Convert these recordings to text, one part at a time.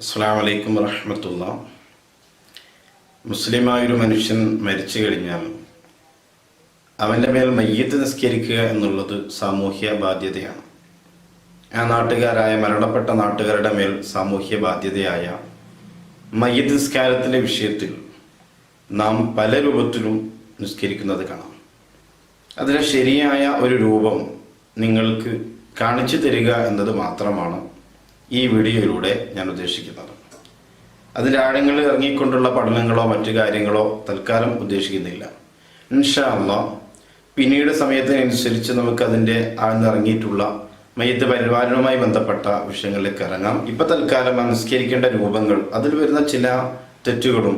അസ്സാം വലൈക്കും വറഹമത്തുള്ള. മുസ്ലിമായൊരു മനുഷ്യൻ മരിച്ചു കഴിഞ്ഞാൽ അവന്റെ മേൽ മയ്യത്ത് നിസ്കരിക്കുക എന്നുള്ളത് സാമൂഹ്യ ബാധ്യതയാണ്. ആ നാട്ടുകാരായ മരണപ്പെട്ട നാട്ടുകാരുടെ മേൽ സാമൂഹ്യ ബാധ്യതയായ മയ്യത്ത് നിസ്കാരത്തിന്റെ വിഷയത്തിൽ നാം പല രൂപത്തിലും നിസ്കരിക്കുന്നത് കാണാം. അതിന് ശരിയായ ഒരു രൂപം നിങ്ങൾക്ക് കാണിച്ചു തരിക എന്നത് മാത്രമാണ് ഈ വീഡിയോയിലൂടെ ഞാൻ ഉദ്ദേശിക്കുന്നത്. അതിന്റെ ആഴങ്ങളിൽ ഇറങ്ങിക്കൊണ്ടുള്ള പഠനങ്ങളോ മറ്റു കാര്യങ്ങളോ തൽക്കാലം ഉദ്ദേശിക്കുന്നില്ല. ഇൻഷാ അള്ളാ പിന്നീട് സമയത്തിനനുസരിച്ച് നമുക്ക് അതിന്റെ ആഴ്ന്നിറങ്ങിയിട്ടുള്ള മയ്യത്ത് പരിപാലനവുമായി ബന്ധപ്പെട്ട വിഷയങ്ങളിലേക്ക് ഇറങ്ങാം. ഇപ്പം തൽക്കാലം അനുസ്കരിക്കേണ്ട നിസ്കരിക്കേണ്ട രൂപങ്ങൾ അതിൽ വരുന്ന ചില തെറ്റുകളും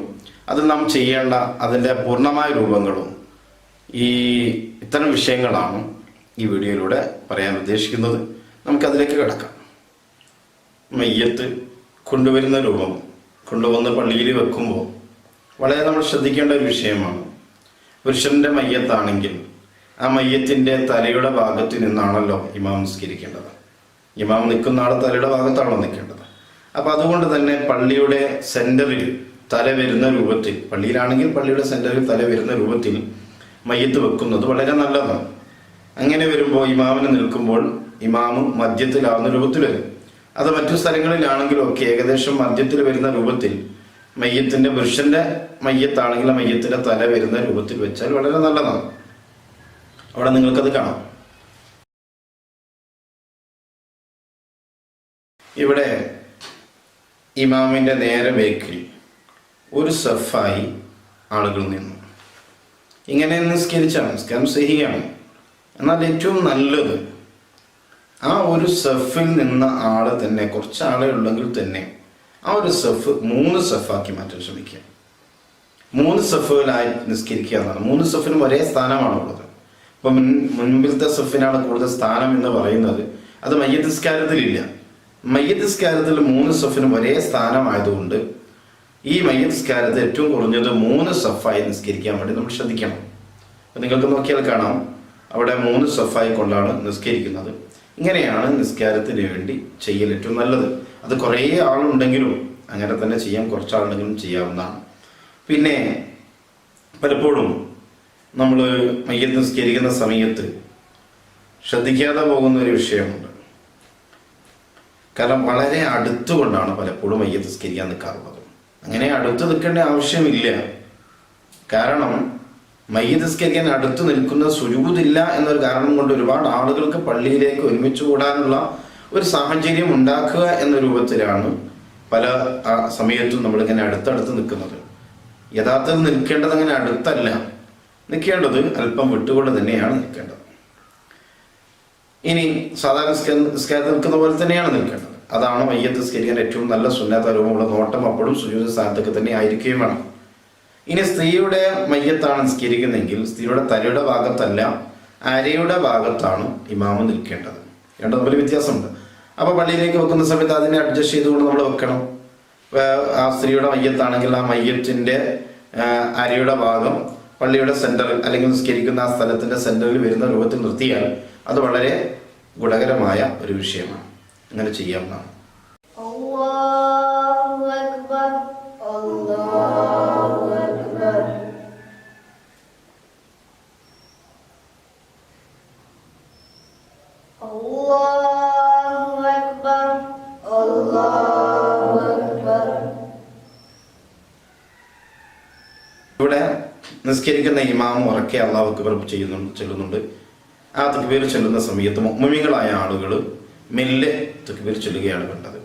അത് നാം ചെയ്യേണ്ട അതിന്റെ പൂർണമായ രൂപങ്ങളും ഈ ഇത്തരം വിഷയങ്ങളാണ് ഈ വീഡിയോയിലൂടെ പറയാൻ ഉദ്ദേശിക്കുന്നത്. നമുക്കതിലേക്ക് കിടക്കാം. മയ്യത്ത് കൊണ്ടുവരുന്ന രൂപം കൊണ്ടുവന്ന് പള്ളിയിൽ വെക്കുമ്പോൾ വളരെ നമ്മൾ ശ്രദ്ധിക്കേണ്ട ഒരു വിഷയമാണ്. പുരുഷന്റെ മയ്യത്താണെങ്കിൽ ആ മയ്യത്തിന്റെ തലയുടെ ഭാഗത്ത് നിന്നാണല്ലോ ഇമാം നിസ്കരിക്കേണ്ടത്. ഇമാം നിൽക്കുന്ന ആൾ തലയുടെ ഭാഗത്താണോ നിൽക്കേണ്ടത്. അപ്പൊ അതുകൊണ്ട് തന്നെ പള്ളിയുടെ സെന്ററിൽ തല വരുന്ന രൂപത്തിൽ പള്ളിയിലാണെങ്കിൽ പള്ളിയുടെ സെന്ററിൽ തല വരുന്ന രൂപത്തിൽ മയ്യത്ത് വെക്കുന്നത് വളരെ നല്ലതാണ്. അങ്ങനെ വരുമ്പോൾ ഇമാമിന് നിൽക്കുമ്പോൾ ഇമാമും മദ്യത്തിലാവുന്ന രൂപത്തിൽ വരും അത് മറ്റു സ്ഥലങ്ങളിലാണെങ്കിലും ഒക്കെ ഏകദേശം മദ്യത്തിൽ വരുന്ന രൂപത്തിൽ മയ്യത്തിന്റെ പുരുഷന്റെ മയ്യത്താണെങ്കിൽ ആ തല വരുന്ന രൂപത്തിൽ വെച്ചാൽ വളരെ നല്ലതാണ്. അവിടെ നിങ്ങൾക്കത് കാണാം. ഇവിടെ ഇമാമിന്റെ നേരെ ബേക്കിൽ ഒരു സഫായി ആളുകൾ നിന്നു. ഇങ്ങനെ നിസ്കരിച്ചാണ് നിസ്കാരം സഹിയാണ്. എന്നാൽ ഏറ്റവും നല്ലത് ആ ഒരു സെഫിൽ നിന്ന ആളെ തന്നെ കുറച്ച് ആളെ ഉള്ളെങ്കിൽ തന്നെ ആ ഒരു സെഫ് മൂന്ന് സെഫാക്കി മാറ്റാൻ ശ്രമിക്കുക. മൂന്ന് സെഫുകളായി നിസ്കരിക്കുക എന്നാണ്. മൂന്ന് സെഫിനും ഒരേ സ്ഥാനമാണുള്ളത്. ഇപ്പൊ മുൻ മുൻപിലത്തെ സെഫിനാണ് കൂടുതൽ സ്ഥാനം എന്ന് പറയുന്നത്. അത് മയ്യത്തിസ്കാരത്തിലില്ല. മയ്യത്തിസ്കാരത്തിൽ മൂന്ന് സെഫിനും ഒരേ സ്ഥാനമായതുകൊണ്ട് ഈ മയ്യത്തിസ്കാരത്തിൽ ഏറ്റവും കുറഞ്ഞത് മൂന്ന് സെഫായി നിസ്കരിക്കാൻ വേണ്ടി നമ്മൾ ശ്രദ്ധിക്കണം. നിങ്ങൾക്ക് നോക്കിയാൽ കാണാം. അവിടെ മൂന്ന് സെഫായി കൊണ്ടാണ് നിസ്കരിക്കുന്നത്. ഇങ്ങനെയാണ് നിസ്കാരത്തിന് വേണ്ടി ചെയ്യൽ ഏറ്റവും നല്ലത്. അത് കുറേ ആളുണ്ടെങ്കിലും അങ്ങനെ തന്നെ ചെയ്യാം. കുറച്ചാളുണ്ടെങ്കിലും ചെയ്യാവുന്നതാണ്. പിന്നെ പലപ്പോഴും നമ്മൾ മയ്യത്ത് നിസ്കരിക്കുന്ന സമയത്ത് ശ്രദ്ധിക്കാതെ പോകുന്ന ഒരു വിഷയമുണ്ട്. കാരണം വളരെ അടുത്തുകൊണ്ടാണ് പലപ്പോഴും മയ്യത്ത് നിസ്കരിക്കാൻ നിൽക്കാറുള്ളത്. അങ്ങനെ അടുത്ത് നിൽക്കേണ്ട ആവശ്യമില്ല. കാരണം മയ്യത്ത് അടുത്തു നിൽക്കുന്ന സുരൂതില്ല എന്നൊരു കാരണം കൊണ്ട് ഒരുപാട് ആളുകൾക്ക് പള്ളിയിലേക്ക് ഒരുമിച്ച് കൂടാനുള്ള ഒരു സാഹചര്യം ഉണ്ടാക്കുക എന്ന രൂപത്തിലാണ് പല സമയത്തും നമ്മളിങ്ങനെ അടുത്തടുത്ത് നിൽക്കുന്നത്. യഥാർത്ഥത്തിൽ നിൽക്കേണ്ടത് അങ്ങനെ അടുത്തല്ല. നിൽക്കേണ്ടത് അല്പം വിട്ടുകൊണ്ട് തന്നെയാണ് നിൽക്കേണ്ടത്. ഇനി സാധാരണ നിസ്ക- നിസ്കാരത്തിൽ നിൽക്കുന്ന പോലെ തന്നെയാണ് നിൽക്കേണ്ടത്. അതാണ് മയ്യത്ത് നിസ്കരിക്കാൻ ഏറ്റവും നല്ല സുന്നത്ത രൂപമുള്ള നോട്ടം അപ്പോഴും സുജൂത സ്ഥാനത്തൊക്കെ തന്നെ ആയിരിക്കുകയും വേണം. ഇനി സ്ത്രീയുടെ മയ്യത്താണ് നിസ്കരിക്കുന്നതെങ്കിൽ സ്ത്രീയുടെ തലയുടെ ഭാഗത്തല്ല അരയുടെ ഭാഗത്താണ് ഇമാമ നിൽക്കേണ്ടത്. രണ്ടും തമ്മിൽ വ്യത്യാസമുണ്ട്. അപ്പോൾ പള്ളിയിലേക്ക് വെക്കുന്ന സമയത്ത് അതിനെ അഡ്ജസ്റ്റ് ചെയ്തുകൊണ്ട് നമ്മൾ വെക്കണം. ആ സ്ത്രീയുടെ മയ്യത്താണെങ്കിൽ ആ മയ്യത്തിന്റെ അരയുടെ ഭാഗം പള്ളിയുടെ സെന്ററിൽ അല്ലെങ്കിൽ നിസ്കരിക്കുന്ന ആ സ്ഥലത്തിന്റെ സെന്ററിൽ വരുന്ന രൂപത്തിൽ നിർത്തിയാൽ അത് വളരെ ഗുണകരമായ ഒരു വിഷയമാണ്. അങ്ങനെ ചെയ്യാവുന്നതാണ്. അള്ളാഹു അക്ബർ. നിസ്കരിക്കുന്ന ഇമാം ഉറക്കെ അള്ളാഹു അക്ബർ ചെയ്യുന്നുണ്ട് ചെല്ലുന്നുണ്ട്. ആ തക്ബീർ ചെല്ലുന്ന സമയത്ത് മുമ്മിങ്ങളായ ആളുകൾ മെല്ലെ തക്ബീർ ചെല്ലുകയാണ് വേണ്ടത്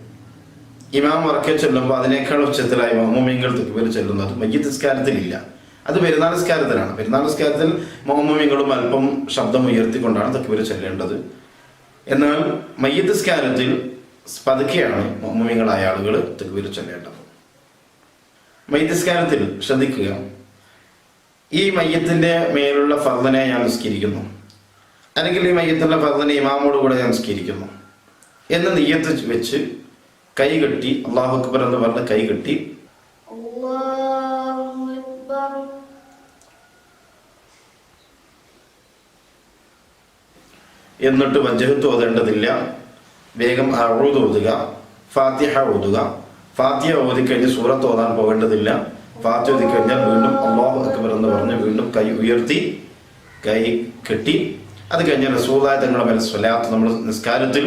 ഇമാം ഉറക്കെ ചെല്ലുമ്പോൾ അതിനേക്കാൾ ഉച്ചത്തിലായി മോമിങ്ങൾ തക്ബീർ ചെല്ലുന്നത് മയ്യത്ത് നിസ്കാരത്തിലില്ല. അത് പെരുന്നാൾ നിസ്കാരത്തിലാണ്. പെരുന്നാൾ നിസ്കാരത്തിൽ മുഹമ്മിങ്ങളും അല്പം ശബ്ദം ഉയർത്തിക്കൊണ്ടാണ് തക്ബീർ ചെല്ലേണ്ടത്. എന്നാൽ മയ്യത്ത് നിസ്കാരത്തിൽ പതുക്കെയാണ് മുഹമ്മിങ്ങളായ ആളുകൾ തക്ബീർ ചെല്ലേണ്ടത്. മയ്യത്തിസ്കാരത്തിൽ ശ്രദ്ധിക്കുക. ഈ മയ്യത്തിന്റെ മേലുള്ള ഫർദനെ ഞാൻ നിസ്കരിക്കുന്നു. അല്ലെങ്കിൽ ഈ മയ്യത്തുള്ള ഫർദനെ ഇമാമോട് കൂടെ ഞാൻ നിസ്കരിക്കുന്നു. എന്ന് നെയ്യത്ത് വെച്ച് കൈ കെട്ടി അള്ളാഹു അക്ബർ എന്ന് പറഞ്ഞ് കൈ കെട്ടി എന്നിട്ട് വജ്ജഹത്ത് ഓതേണ്ടതില്ല. വേഗം അഴുതോതുക ഓതുക ഫാത്തിഹ ഓതുക. ഫാത്തിഹ ഓതിക്കഴിഞ്ഞ് സൂറത്ത് ഓതാൻ പോകേണ്ടതില്ല. ഫാത്തിയ ഓതി കഴിഞ്ഞാൽ വീണ്ടും അള്ളാഹു അക്ബർ എന്ന് പറഞ്ഞ് വീണ്ടും കൈ ഉയർത്തി കൈ കെട്ടി. അത് കഴിഞ്ഞ് റസൂലായ തങ്ങളുടെ മേലെ സ്വലാത്ത് നമ്മൾ നിസ്കാരത്തിൽ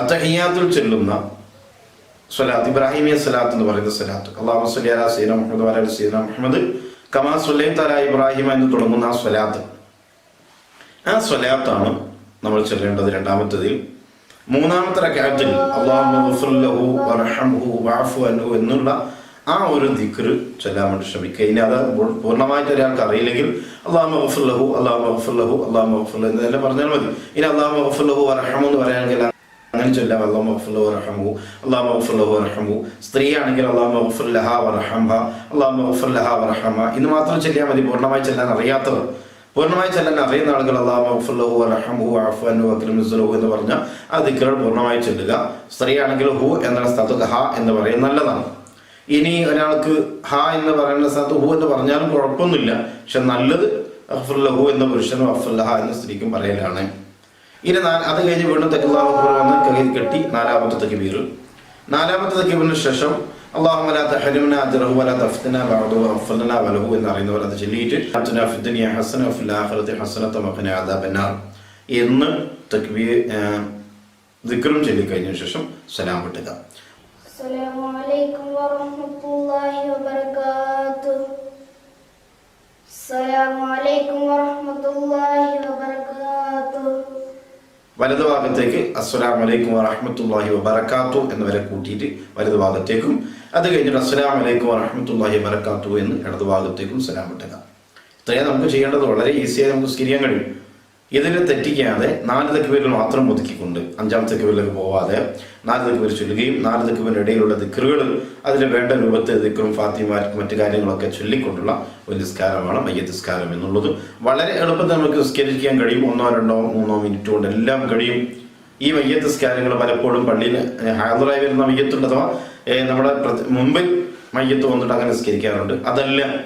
അത്തഹിയാത്തിൽ ചെല്ലുന്ന സ്വലാത്ത് ഇബ്രാഹിമിയ സ്വലാത്ത് എന്ന് പറയുന്ന സ്വലാത്ത്. അള്ളാഹു സുലി അല സീന മുഹമ്മദ് വല സീന മുഹമ്മദ് കമാ സുലൈ തല ഇബ്രാഹിമ എന്ന് തുടങ്ങുന്ന ആ സ്വലാത്ത്. ആ സ്വലാത്താണ് നമ്മൾ ചെല്ലേണ്ടത് രണ്ടാമത്തതിൽ. മൂന്നാമത്തെ റക്കാത്തിൽ അള്ളാഹു എന്നുള്ള ആ ഒരു ദിക്ർ ചൊല്ലാൻ വേണ്ടി ശ്രമിക്കുക. ഇനി അത് പൂർണമായിട്ട് ഒരാൾക്ക് അറിയില്ലെങ്കിൽ അള്ളാഹ് മഹഫുല്ലഹു അള്ളാഹ് മഹഫുല്ലഹു അള്ളാഹ് മഹഫുല്ല എന്ന് തന്നെ പറഞ്ഞാൽ മതി. ഇനി അള്ളാഹ് മഹഫുല്ലഹു അറഹമു എന്ന് പറയാനെങ്കിൽ അങ്ങനെ ചൊല്ലാം അള്ളാഹ് മഹഫുല്ലഹു റഹമു അള്ളാഹ് മഹഫുല്ലഹു അറഹമു സ്ത്രീ ആണെങ്കിൽ അള്ളാഹ് മഹഫുല്ലഹ വറഹംഹ അള്ളാഹ് മഹഫുല്ലഹ വറഹമ. ഇന്ന് മാത്രം ചൊല്ലിയാൽ മതി. പൂർണമായി ചെല്ലാൻ അറിയാത്തവർ. പൂർണമായി ചെല്ലാൻ അറിയുന്ന ആളുകൾ അള്ളാഹു മഹഫുല്ലഹു റഹമു അഫ്വാനു അക്രം നുസ്ലഹു എന്ന് പറഞ്ഞ ആ ദിക്കറുകൾ പൂർണമായി ചൊല്ലുക. സ്ത്രീ ആണെങ്കിൽ ഹു എന്ന സ്ഥലത്ത് ഹ എന്ന് പറയുന്നത് നല്ലതാണ്. ഇനി ഒരാൾക്ക് ഹ എന്ന് പറയുന്ന സ്ഥലത്ത് ഹു എന്ന് പറഞ്ഞാലും കുഴപ്പമൊന്നുമില്ല. പക്ഷെ നല്ലത് അഫുല്ലഹു എന്ന പുരുഷനും അഫുല്ലഹ എന്ന സ്ത്രീക്കും പറയലാണ്. ഇനി നാല് അത് കഴിഞ്ഞ് വീണ്ടും തെക്കുള്ള വന്ന് കൈ കെട്ടി നാലാമത്തെ തെക്കുബീർ നാലാമത്തെ തെക്കുബീറിന് ശേഷം കഴിഞ്ഞ ശേഷം സലാം വിട്ടുക. السلام عليكم ورحمة الله وبركاته السلام عليكم ورحمة الله وبركاته വലതു ഭാഗത്തേക്ക് അസ്സലാം വലൈക്കും വറഹമത്തല്ലാഹി വബറക്കാത്തു എന്ന് വരെ കൂട്ടിയിട്ട് വലതു ഭാഗത്തേക്കും അത് കഴിഞ്ഞിട്ട് അസ്സലാം വലൈക്കും വറഹമത്തല്ലാഹി വബറക്കാത്തു എന്ന് ഇടതു ഭാഗത്തേക്കും സലാം വിട്ടുക ഇത്രയും നമുക്ക് ചെയ്യേണ്ടത് വളരെ ഈസിയായി നമുക്ക് സ്കിരിയാൻ കഴിയും ഇതിനെ തെറ്റിക്കാതെ നാല് തെക്കുപേരിൽ മാത്രം ഒതുക്കിക്കൊണ്ട് അഞ്ചാം തെക്കുപേരിലേക്ക് പോവാതെ നാല് തെക്കുപേർ ചൊല്ലുകയും നാല് തെക്കുപേരുടെ ഇടയിലുള്ള ദിക്കറുകൾ അതിന് വേണ്ട രൂപത്തെ ദിക്കറും ഫാത്തിമാർക്കും മറ്റു കാര്യങ്ങളൊക്കെ ചൊല്ലിക്കൊണ്ടുള്ള ഒരു നിസ്കാരമാണ് മയ്യത്ത് നിസ്കാരം എന്നുള്ളത്. വളരെ എളുപ്പത്തിൽ നമുക്ക് നിസ്കരിക്കാൻ കഴിയും. ഒന്നോ രണ്ടോ മൂന്നോ മിനിറ്റ് കൊണ്ട് എല്ലാം കഴിയും. ഈ മയ്യത്ത് നിസ്കാരങ്ങൾ പലപ്പോഴും പള്ളിയിൽ ഹാജറായി വരുന്ന മയ്യത്തുണ്ട് അഥവാ നമ്മുടെ മുമ്പിൽ മയ്യത്ത് വന്നിട്ട് അങ്ങനെ നിസ്കരിക്കാറുണ്ട്. അതല്ല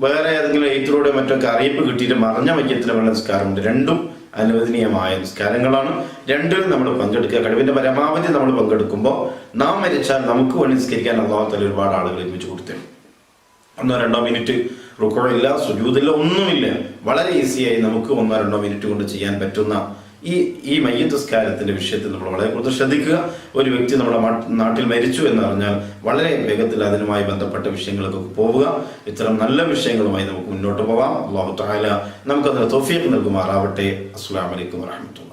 വേറെ ഏതെങ്കിലും എഴുത്തിലൂടെ മറ്റൊക്കെ അറിയിപ്പ് കിട്ടിയിട്ട് മറഞ്ഞ മയ്യത്തിലുള്ള നിസ്കാരമുണ്ട്. രണ്ടും അനുവദനീയമായ നിസ്കാരങ്ങളാണ്. രണ്ടിലും നമ്മൾ പങ്കെടുക്കുക. കഴിവിന്റെ പരമാവധി നമ്മൾ പങ്കെടുക്കുമ്പോൾ നാം മരിച്ചാൽ നമുക്ക് വേണ്ടി നിസ്കരിക്കാൻ അള്ളാഹത്തല ഒരുപാട് ആളുകൾ ഒരുമിച്ച് കൊടുത്തിട്ടുണ്ട് ഒന്നോ രണ്ടോ മിനിറ്റ് റുക്കോയില്ല സുജൂതില്ല ഒന്നുമില്ല. വളരെ ഈസിയായി നമുക്ക് ഒന്നോ രണ്ടോ മിനിറ്റ് കൊണ്ട് ചെയ്യാൻ പറ്റുന്ന ഈ ഈ മയ്യത്തസ്കാരത്തിന്റെ വിഷയത്തിൽ നമ്മൾ വളരെ കൂടുതൽ ശ്രദ്ധിക്കുക. ഒരു വ്യക്തി നമ്മുടെ നാട്ടിൽ മരിച്ചു എന്ന് പറഞ്ഞാൽ വളരെ വേഗത്തിൽ അതിനുമായി ബന്ധപ്പെട്ട വിഷയങ്ങളൊക്കെ പോവുക. ഇത്തരം നല്ല വിഷയങ്ങളുമായി നമുക്ക് മുന്നോട്ട് പോവാം അള്ളാഹു നമുക്കതിന് തോഫീഖ് നൽകുമാറാവട്ടെ. അസ്സാം വലൈക്കും വാഹമത്തുള്ള